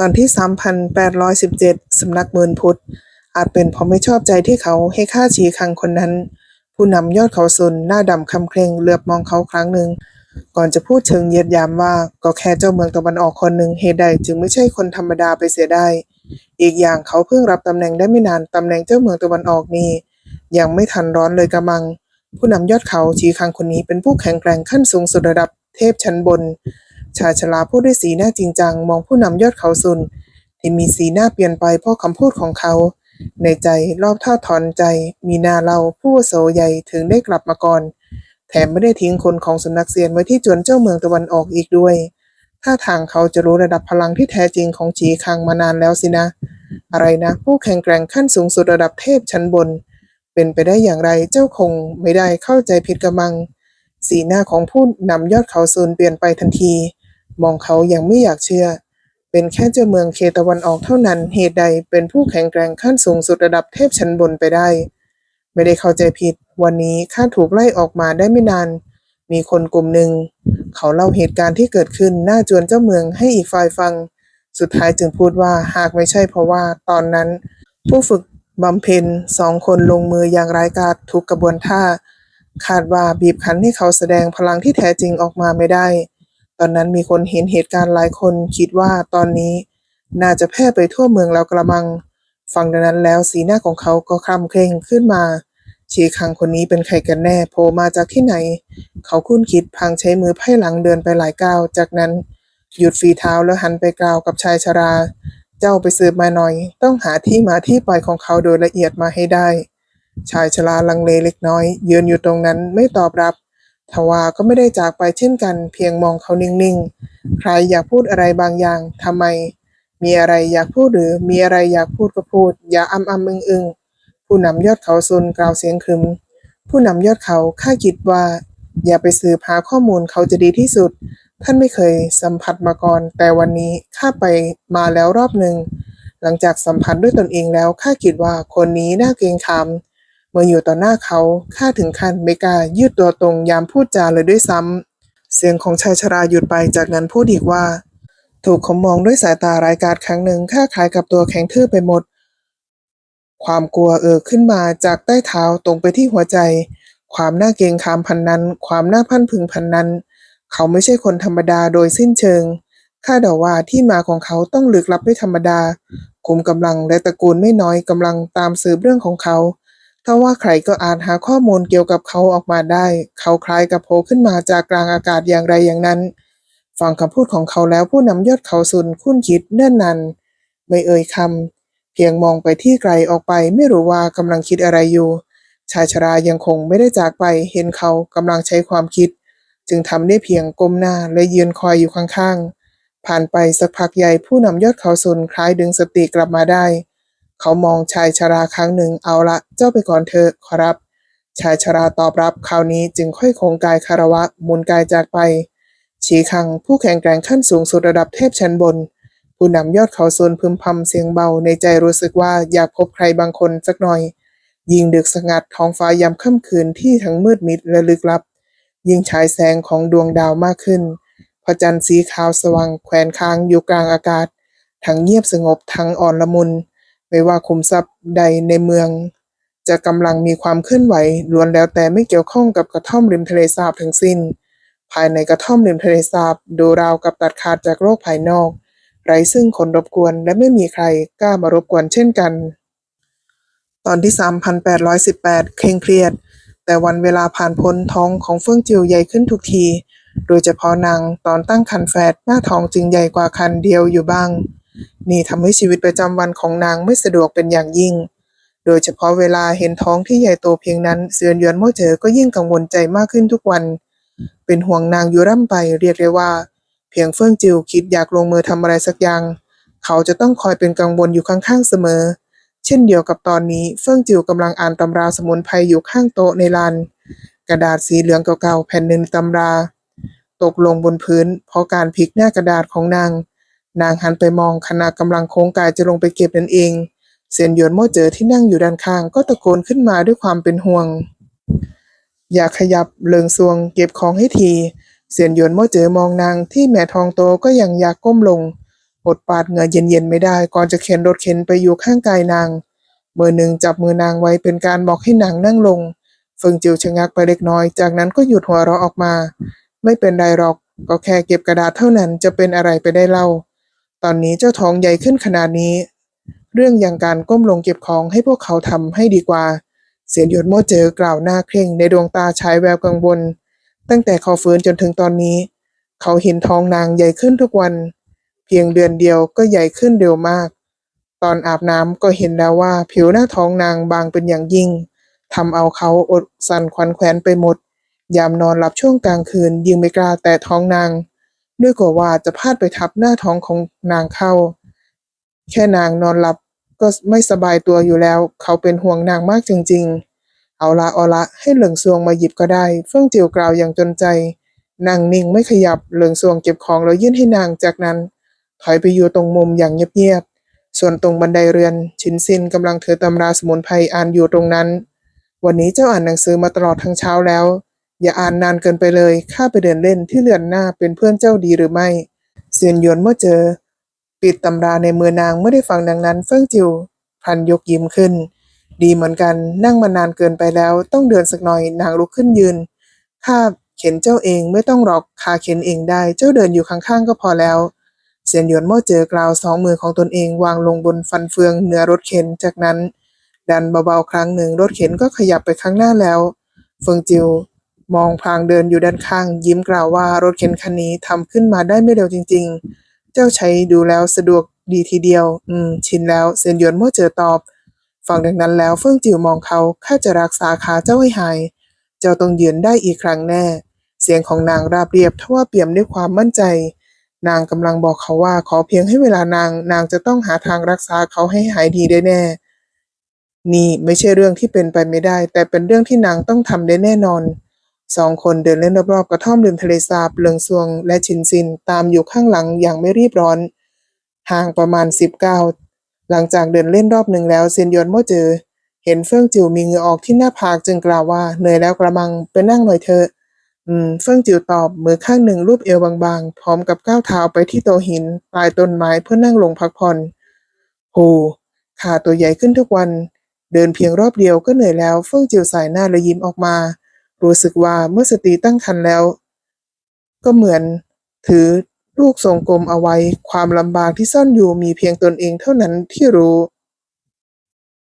ตอนที่ 3,817 สำนักเมินพุทธ อาจเป็นเพราะไม่ชอบใจที่เขาให้ฆ่าชีคังคนนั้น ผู้นำยอดเขาซุนหน้าดำคำเคร่งเหลือบมองเขาครั้งหนึ่ง ก่อนจะพูดเชิงเยียดยามว่าก็แค่เจ้าเมืองตะวันออกคนหนึ่งเหตุใดจึงไม่ใช่คนธรรมดาไปเสียได้ อีกอย่างเขาเพิ่งรับตำแหน่งได้ไม่นานตำแหน่งเจ้าเมืองตะวันออกนี้ยังไม่ทันร้อนเลยกระมัง ผู้นำยอดเขาชีคังคนนี้เป็นผู้แข็งแกร่งขั้นสูงสุดระดับเทพชั้นบน ชายชราพูดด้วยสีหน้าจริงจัง มองผู้นำยอดเขาซุน ที่มีสีหน้าเปลี่ยนไปเพราะคำพูดของเขา ในใจรอบท่าถอนใจ มีนาเราผู้โสใหญ่ถึงได้กลับมาก่อน แถมไม่ได้ทิ้งคนของสำนักเซียนไว้ที่จวนเจ้าเมืองตะวันออกอีกด้วยท่าทางเขาจะรู้ระดับพลังที่แท้จริงของจีคังมานานแล้วสินะ อะไรนะ ผู้แข็งแกร่งขั้นสูงสุดระดับเทพชั้นบน เป็นไปได้อย่างไรเจ้าคงไม่ได้เข้าใจผิดกระมัง สีหน้าของผู้นำยอดเขาซูนเปลี่ยนไปทันที มองเขาอย่างไม่อยากเชื่อ เป็นแค่เจ้าเมืองเคตะวันออกเท่านั้น เหตุใดเป็นผู้แข็งแกร่งขั้นสูงสุดระดับเทพชั้นบนไปได้ ไม่ได้เข้าใจผิด วันนี้ข้าถูกไล่ออกมาได้ไม่นาน มีคนกลุ่มหนึ่ง เขาเล่าเหตุการณ์ที่เกิดขึ้นหน้าจวนเจ้าเมืองให้อีกฝ่ายฟัง สุดท้ายจึงพูดว่าหากไม่ใช่เพราะว่าตอนนั้น ผู้ฝึกบำเพ็ญสองคนลงมืออย่างร้ายกาจทุกกระบวนท่าคาดว่าบีบคั้นให้เขาแสดงพลังที่แท้จริงออกมาไม่ได้ ตอนนั้นมีคนเห็นเหตุการณ์หลายคนคิดว่าตอนนี้น่าจะแพร่ไปทั่วเมืองแล้วกระมัง ฟังดังนั้นแล้วสีหน้าของเขาก็คลำเคร่งขึ้นมาชีคังคนนี้เป็นใครกันแน่โผล่มาจากที่ไหน เขาคุ้นคิดพังใช้มือไพ่หลังเดินไปหลายก้าว จากนั้นหยุดฝีเท้าแล้วหันไปกล่าวกับชายชรา เจ้าไปสืบมาหน่อย ต้องหาที่มาที่ไปของเขาโดยละเอียดมาให้ได้ ชายชราลังเลเล็กน้อย ยืนอยู่ตรงนั้นไม่ตอบรับ ทว่าก็ไม่ได้จากไปเช่นกัน เพียงมองเขานิ่งๆ ใครอยากพูดอะไรบางอย่างทำไม มีอะไรอยากพูดหรือมีอะไรอยากพูดก็พูด อย่าอ้ำอ้ำอึงอึงผู้นำยอดเขาซุนกล่าวเสียงขรึม ผู้นำยอดเขาข้าคิดว่า อย่าไปสืบหาข้อมูลเขาจะดีที่สุด ท่านไม่เคยสัมผัสมาก่อน แต่วันนี้ข้าไปมาแล้วรอบหนึ่งหลังจากสัมผัสด้วยตนเองแล้วข้าคิดว่าคนนี้น่าเกรงขาม เมื่ออยู่ต่อหน้าเขาข้าถึงขันไม่กล้ายืดตัวตรงยามพูดจาเลยด้วยซ้ำเสียงของชายชราหยุดไปจากนั้นพูดอีกว่า ถูกเขามองด้วยสายตารายการครั้งหนึ่งข้าคล้ายกับตัวแข็งทื่อไปหมด ความกลัวเอ่อขึ้นมาจากใต้เท้าตรงไปที่หัวใจ ความน่าเกรงขามพันนั้น ความน่าพันพึงพันนั้น เขาไม่ใช่คนธรรมดาโดยสิ้นเชิงข้าเดาว่าที่มาของเขาต้องลึกลับไม่ธรรมดาคุมกำลังและตระกูลไม่น้อยกำลังตามสืบเรื่องของเขา ถ้าว่าใครก็อาจหาข้อมูลเกี่ยวกับเขาออกมาได้ เขาคล้ายกับโผล่ขึ้นมาจากกลางอากาศอย่างไรอย่างนั้น ฟังคำพูดของเขาแล้วผู้นำยอดเขาสุนคุ้นคิดเนิ่นนานไม่เอ่ยคำเพียงมองไปที่ไกลออกไปไม่รู้ว่ากำลังคิดอะไรอยู่ ชายชรายังคงไม่ได้จากไปเห็นเขากำลังใช้ความคิด จึงทำได้เพียงก้มหน้าและยืนคอยอยู่ข้างๆ ผ่านไปสักพักใหญ่ผู้นำยอดเขาสุนคล้ายดึงสติกลับมาได้ เขามองชายชราครั้งหนึ่งเอาละเจ้าไปก่อนเถอะขอรับ ชายชราตอบรับคราวนี้จึงค่อยคงกายคารวะมุนกายจากไป ชีคังผู้แข็งแกร่งขั้นสูงสุดระดับเทพชั้นบน ผู้นำยอดเขาโซนพึมพำเสียงเบาในใจรู้สึกว่าอยากพบใครบางคนสักหน่อย ยิ่งดึกสงัดท้องฟ้ายามค่ำคืนที่ทั้งมืดมิดและลึกลับ ยิ่งฉายแสงของดวงดาวมากขึ้นพระจันทร์สีขาวสว่างแขวนค้างอยู่กลางอากาศ ทั้งเงียบสงบทั้งอ่อนละมุน ไม่ว่าขุมทรัพย์ใดในเมือง จะกำลังมีความเคลื่อนไหวล้วนแล้วแต่ไม่เกี่ยวข้องกับกระท่อมริมทะเลสาบทั้งสิ้น ภายในกระท่อมริมทะเลสาบดูราวกับตัดขาดจากโลกภายนอก ไร้ซึ่งคนรบกวนและไม่มีใครกล้ามารบกวนเช่นกัน ตอนที่ 3,818 เคร่งเครียด แต่วันเวลาผ่านพ้นท้องของเฟื่องจิวใหญ่ขึ้นทุกที โดยเฉพาะนางตอนตั้งครรภ์แฝดหน้าท้องจึงใหญ่กว่าคันเดียวอยู่บ้าง นี่ทำให้ชีวิตประจำวันของนางไม่สะดวกเป็นอย่างยิ่ง โดยเฉพาะเวลาเห็นท้องที่ใหญ่โตเพียงนั้น เสือนยวนโม่เจอก็ยิ่งกังวลใจมากขึ้นทุกวัน เป็นห่วงนางอยู่ร่ำไปเรียกได้ว่า เพียงเฟื่องจิวคิดอยากลงมือทำอะไรสักอย่าง เขาจะต้องคอยเป็นกังวลอยู่ข้างๆเสมอ เช่นเดียวกับตอนนี้เฟื่องจิวกำลังอ่านตำราสมุนไพรอยู่ข้างโต๊ะในลานกระดาษสีเหลืองเก่าๆแผ่นหนึ่งตำรา ตกลงบนพื้น เพราะการพลิกหน้ากระดาษของนาง นางหันไปมองขณะกำลังโค้งกายจะลงไปเก็บนั่นเอง เซียนหยวนโม่เจอที่นั่งอยู่ด้านข้างก็ตะโกนขึ้นมาด้วยความเป็นห่วง อย่าขยับเลิงซวงเก็บของให้ที เซียนหยวนโม่เจอมองนางที่แม่ทองโตก็ยังอยากก้มลงอดปาดเหงื่อเย็นๆไม่ได้ก่อนจะเข็นรถเข็นไปอยู่ข้างกายนาง มือหนึ่งจับมือนางไว้เป็นการบอกให้นางนั่งลงเฟิงจิวชะงักไปเล็กน้อย จากนั้นก็หยุดหัวเราะออกมา ไม่เป็นไรหรอก ก็แค่เก็บกระดาษเท่านั้นจะเป็นอะไรไปได้เล่า ตอนนี้เจ้าท้องใหญ่ขึ้นขนาดนี้ เรื่องอย่างการก้มลงเก็บของให้พวกเขาทำให้ดีกว่า เสียนหยดโมเจอกล่าวหน้าเคร่งในดวงตาฉายแววกังวล ตั้งแต่เขาฟื้นจนถึงตอนนี้ เขาเห็นท้องนางใหญ่ขึ้นทุกวัน เพียงเดือนเดียวก็ใหญ่ขึ้นเร็วมาก ตอนอาบน้ำก็เห็นแล้วว่าผิวหน้าท้องนางบางเป็นอย่างยิ่งทำเอาเขาอดสั่นขวัญแขวนไปหมด ยามนอนหลับช่วงกลางคืนยิ่งไม่กล้าแตะท้องนาง ด้วยกลัวว่าจะพลาดไปทับหน้าท้องของนางเข้า แค่นางนอนหลับก็ไม่สบายตัวอยู่แล้ว เขาเป็นห่วงนางมากจริง ๆ เอาละเอาละให้เหลิงซวงมาหยิบก็ได้ เฟื่องจิ๋วกล่าวอย่างจนใจ นางนิ่งไม่ขยับเหลิงซวงเก็บของแล้วยื่นให้นางจากนั้น ถอยไปอยู่ตรงมุมอย่างเงียบๆส่วนตรงบันไดเรือน ชินซินกำลังถือตำราสมุนไพรอ่านอยู่ตรงนั้น วันนี้เจ้าอ่านหนังสือมาตลอดทั้งเช้าแล้ว อย่าอ่านนานเกินไปเลย ข้าไปเดินเล่นที่เรือนหน้าเป็นเพื่อนเจ้าดีหรือไม่ เซียนหยวนเมื่อเจอ ปิดตำราในมือนางเมื่อได้ฟังดังนั้น เฟิ่งจิวพันยกยิ้มขึ้น ดีเหมือนกันนั่งมานานเกินไปแล้ว ต้องเดินสักหน่อยนางลุกขึ้นยืนข้าเข็นเจ้าเองไม่ต้องหรอกข้าเข็นเองได้ เจ้าเดินอยู่ข้างๆก็พอแล้ว เซียนหยวนเมื่อเจอกล่าวสองมือของตนเองวางลงบนฟันเฟืองเหนือรถเข็นจากนั้น ดันเบาๆครั้งหนึ่งรถเข็นก็ขยับไปข้างหน้าแล้ว เฟิงจิว มองพลางเดินอยู่ด้านข้าง ยิ้มกล่าวว่ารถเข็นคันนี้ทำขึ้นมาได้ไม่เร็วจริง ๆ เจ้าใช้ดูแล้วสะดวกดีทีเดียว อืม ชินแล้วเซียนหยวนเมื่อเจอตอบ ฟังดังนั้นแล้วเฟิ่งจิวมองเขาข้าจะรักษาขาเจ้าให้หาย เจ้าต้องยืนได้อีกครั้งแน่ เสียงของนางราบเรียบทว่าเปี่ยมด้วยความมั่นใจ นางกำลังบอกเขาว่าขอเพียงให้เวลานาง นางจะต้องหาทางรักษาเขาให้หายดีได้แน่ นี่ไม่ใช่เรื่องที่เป็นไปไม่ได้ แต่เป็นเรื่องที่นางต้องทำได้แน่นอน สองคนเดินเล่นรอบๆกระท่อมริมทะเลสาบเลิงซวงและชินซินตามอยู่ข้างหลังอย่างไม่รีบร้อน ห่างประมาณสิบเก้าหลังจากเดินเล่นรอบหนึ่งแล้วเซียนยวนโม่เจอ เห็นเฟิ่งจิวมีเหงื่อออกที่หน้าผากจึงกล่าวว่าเหนื่อยแล้วกระมังไปนั่งหน่อยเถอะอืมเฟิ่งจิวตอบมือข้างหนึ่งรูปเอวบางๆ พร้อมกับก้าวเท้าไปที่โตหินปลายต้นไม้เพื่อนั่งลงพักผ่อนโหขาตัวใหญ่ขึ้นทุกวัน เดินเพียงรอบเดียวก็เหนื่อยแล้ว เฟิ่งจิวสายหน้าและยิ้มออกมา รู้สึกว่าเมื่อสตรีตั้งครรภ์แล้ว ก็เหมือนถือลูกทรงกลมเอาไว้ ความลำบากที่ซ่อนอยู่มีเพียงตนเองเท่านั้นที่รู้